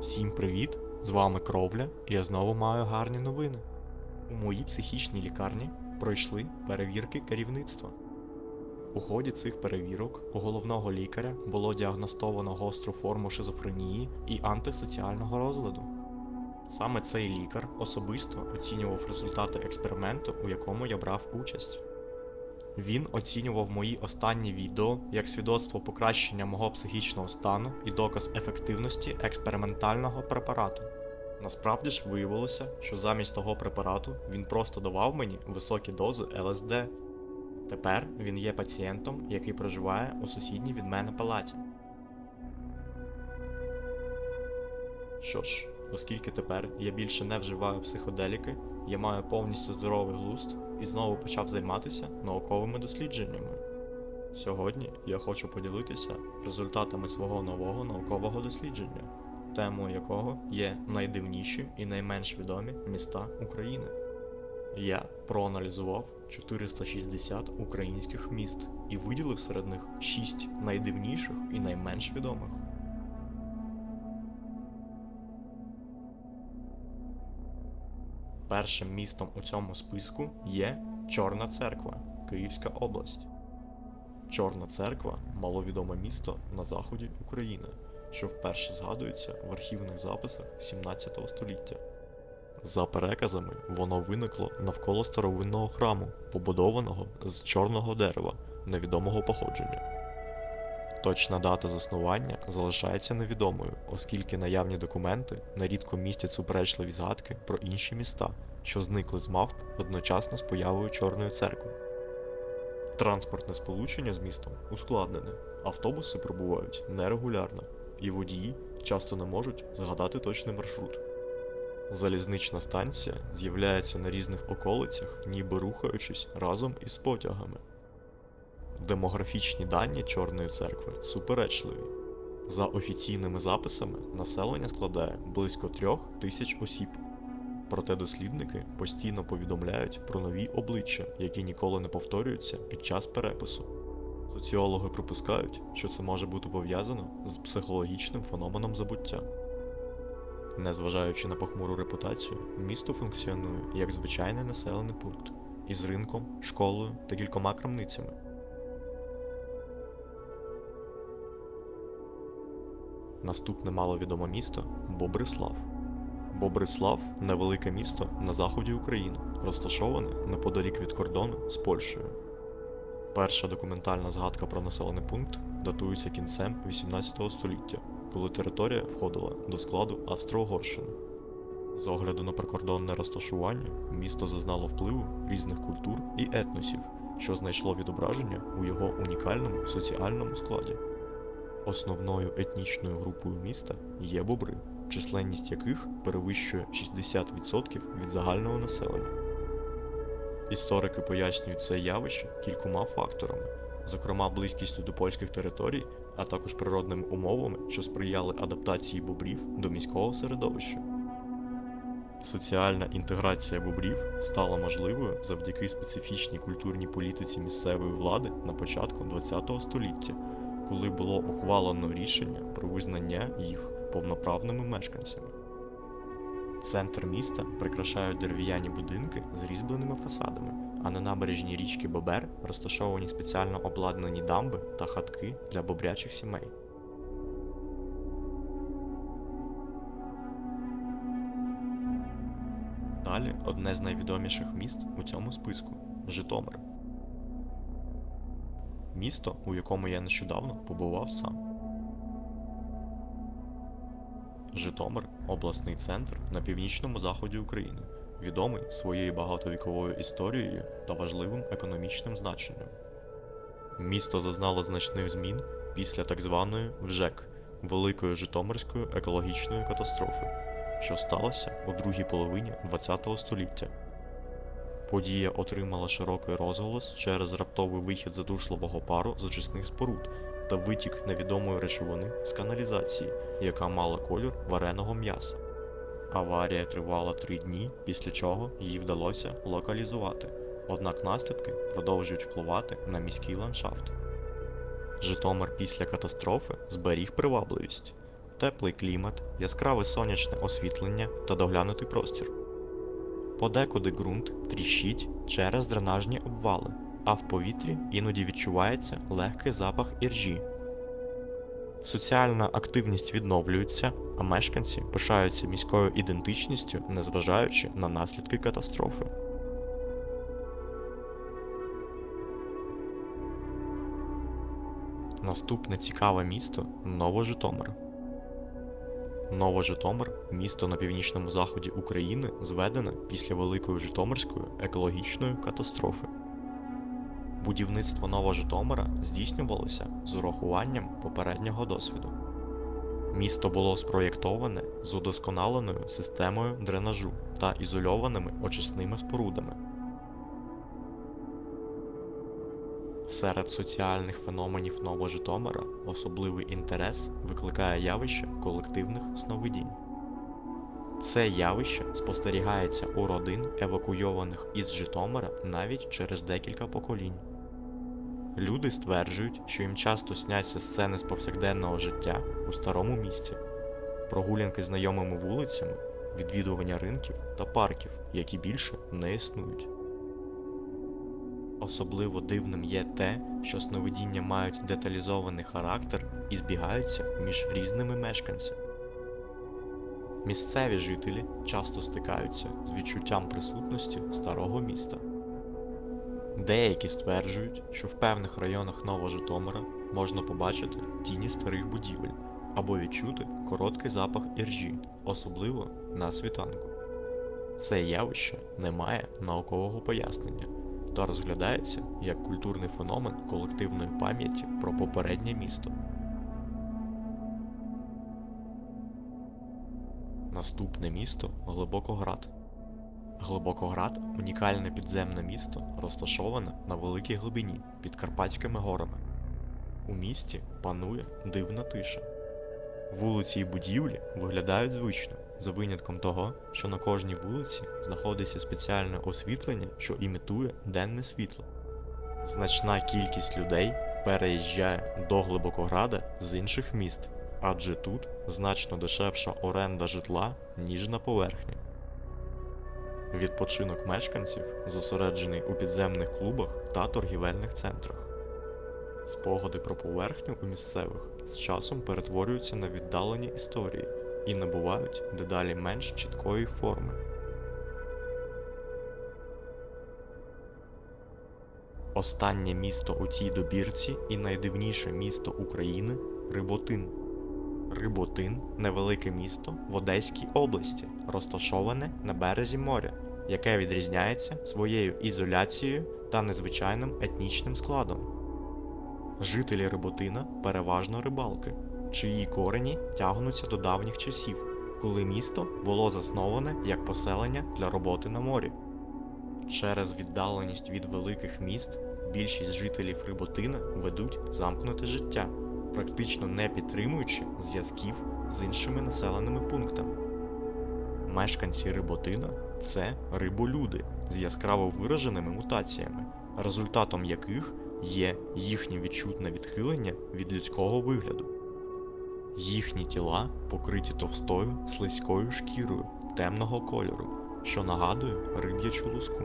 Всім привіт! З вами Кровля, і я знову маю гарні новини. У моїй психічній лікарні пройшли перевірки керівництва. У ході цих перевірок у головного лікаря було діагностовано гостру форму шизофренії і антисоціального розладу. Саме цей лікар особисто оцінював результати експерименту, у якому я брав участь. Він оцінював мої останні відео як свідоцтво покращення мого психічного стану і доказ ефективності експериментального препарату. Насправді ж виявилося, що замість того препарату він просто давав мені високі дози ЛСД. Тепер він є пацієнтом, який проживає у сусідній від мене палаті. Що ж, оскільки тепер я більше не вживаю психоделіки, я маю повністю здоровий глузд і знову почав займатися науковими дослідженнями. Сьогодні я хочу поділитися результатами свого нового наукового дослідження, темою якого є найдивніші і найменш відомі міста України. Я проаналізував 460 українських міст і виділив серед них 6 найдивніших і найменш відомих. Першим містом у цьому списку є Чорна Церква, Київська область. Чорна церква маловідоме місто на заході України, що вперше згадується в архівних записах 17 століття. За переказами, воно виникло навколо старовинного храму, побудованого з чорного дерева невідомого походження. Точна дата заснування залишається невідомою, оскільки наявні документи нерідко містять суперечливі згадки про інші міста, що зникли з мавп одночасно з появою Чорної церкви. Транспортне сполучення з містом ускладнене, автобуси прибувають нерегулярно, і водії часто не можуть згадати точний маршрут. Залізнична станція з'являється на різних околицях, ніби рухаючись разом із потягами. Демографічні дані Чорної церкви суперечливі. За офіційними записами, населення складає близько трьох тисяч осіб. Проте дослідники постійно повідомляють про нові обличчя, які ніколи не повторюються під час перепису. Соціологи припускають, що це може бути пов'язано з психологічним феноменом забуття. Незважаючи на похмуру репутацію, місто функціонує як звичайний населений пункт із ринком, школою та кількома крамницями. Наступне маловідоме місто Бобрислав. Бобрислав невелике місто на заході України, розташоване неподалік від кордону з Польщею. Перша документальна згадка про населений пункт датується кінцем 18 століття, коли територія входила до складу Австро-Угорщини. З огляду на прикордонне розташування, місто зазнало впливу різних культур і етносів, що знайшло відображення у його унікальному соціальному складі. Основною етнічною групою міста є бобри, численність яких перевищує 60% від загального населення. Історики пояснюють це явище кількома факторами, зокрема близькістю до польських територій, а також природними умовами, що сприяли адаптації бобрів до міського середовища. Соціальна інтеграція бобрів стала можливою завдяки специфічній культурній політиці місцевої влади на початку ХХ століття, коли було ухвалено рішення про визнання їх повноправними мешканцями. Центр міста прикрашають дерев'яні будинки з різьбленими фасадами, а на набережній річки Бобер розташовані спеціально обладнані дамби та хатки для бобрячих сімей. Далі одне з найвідоміших міст у цьому списку Житомир. Місто, у якому я нещодавно побував сам. Житомир обласний центр на північному заході України, відомий своєю багатовіковою історією та важливим економічним значенням. Місто зазнало значних змін після так званої ВЖЕК Великої Житомирської екологічної катастрофи, що сталося у другій половині ХХ століття. Подія отримала широкий розголос через раптовий вихід задушливого пару з очисних споруд та витік невідомої речовини з каналізації, яка мала колір вареного м'яса. Аварія тривала три дні, після чого її вдалося локалізувати, однак наслідки продовжують впливати на міський ландшафт. Житомир після катастрофи зберіг привабливість. теплий клімат, яскраве сонячне освітлення та доглянутий простір. Подекуди ґрунт тріщить через дренажні обвали, а в повітрі іноді відчувається легкий запах іржі. Соціальна активність відновлюється, а мешканці пишаються міською ідентичністю, незважаючи на наслідки катастрофи. Наступне цікаве місто Новожитомир. Новожитомир місто на північному заході України, зведене після Великої Житомирської екологічної катастрофи. Будівництво Новожитомира здійснювалося з урахуванням попереднього досвіду. Місто було спроєктоване з удосконаленою системою дренажу та ізольованими очисними спорудами. Серед соціальних феноменів Новожитомира особливий інтерес викликає явище колективних сновидінь. Це явище спостерігається у родин, евакуйованих із Житомира навіть через декілька поколінь. Люди стверджують, що їм часто сняться сцени з повсякденного життя у старому місті, прогулянки знайомими вулицями, відвідування ринків та парків, які більше не існують. Особливо дивним є те, що сновидіння мають деталізований характер і збігаються між різними мешканцями. Місцеві жителі часто стикаються з відчуттям присутності старого міста. Деякі стверджують, що в певних районах Новожитомира можна побачити тіні старих будівель або відчути короткий запах іржі, особливо на світанку. Це явище не має наукового пояснення та розглядається як культурний феномен колективної пам'яті про попереднє місто. Наступне місто Глибокоград. Глибокоград унікальне підземне місто, розташоване на великій глибині під Карпатськими горами. У місті панує дивна тиша. Вулиці і будівлі виглядають звично, за винятком того, що на кожній вулиці знаходиться спеціальне освітлення, що імітує денне світло. Значна кількість людей переїжджає до Глибокограда з інших міст, адже тут значно дешевша оренда житла, ніж на поверхні. Відпочинок мешканців зосереджений у підземних клубах та торгівельних центрах. Спогади про поверхню у місцевих з часом перетворюються на віддалені історії і набувають дедалі менш чіткої форми. Останнє місто у цій добірці і найдивніше місто України Риботин. Риботин невелике місто в Одеській області, розташоване на березі моря, яке відрізняється своєю ізоляцією та незвичайним етнічним складом. Жителі Риботина переважно рибалки, чиї корені тягнуться до давніх часів, коли місто було засноване як поселення для роботи на морі. Через віддаленість від великих міст більшість жителів Риботина ведуть замкнуте життя, практично не підтримуючи зв'язків з іншими населеними пунктами. Мешканці Риботина це риболюди з яскраво вираженими мутаціями, результатом яких є їхнє відчутне відхилення від людського вигляду. Їхні тіла покриті товстою слизькою шкірою темного кольору, що нагадує риб'ячу луску.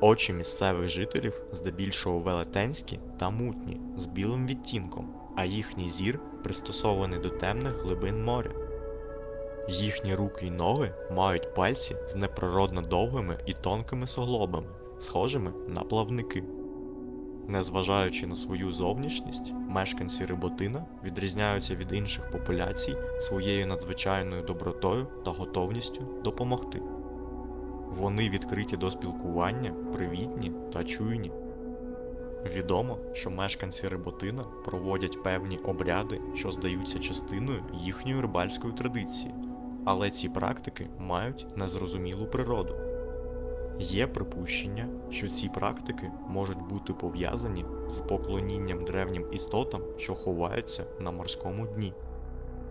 Очі місцевих жителів здебільшого велетенські та мутні з білим відтінком, а їхній зір пристосований до темних глибин моря. Їхні руки й ноги мають пальці з неприродно довгими і тонкими суглобами, схожими на плавники. Незважаючи на свою зовнішність, мешканці Риботина відрізняються від інших популяцій своєю надзвичайною добротою та готовністю допомогти. Вони відкриті до спілкування, привітні та чуйні. Відомо, що мешканці Риботина проводять певні обряди, що здаються частиною їхньої рибальської традиції, але ці практики мають незрозумілу природу. Є припущення, що ці практики можуть бути пов'язані з поклонінням древнім істотам, що ховаються на морському дні.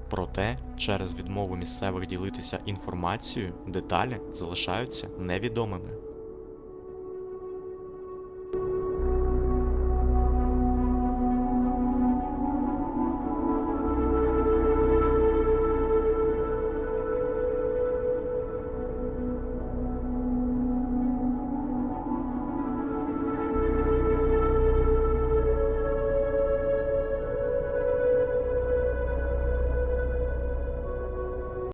Проте, через відмову місцевих ділитися інформацією, деталі залишаються невідомими.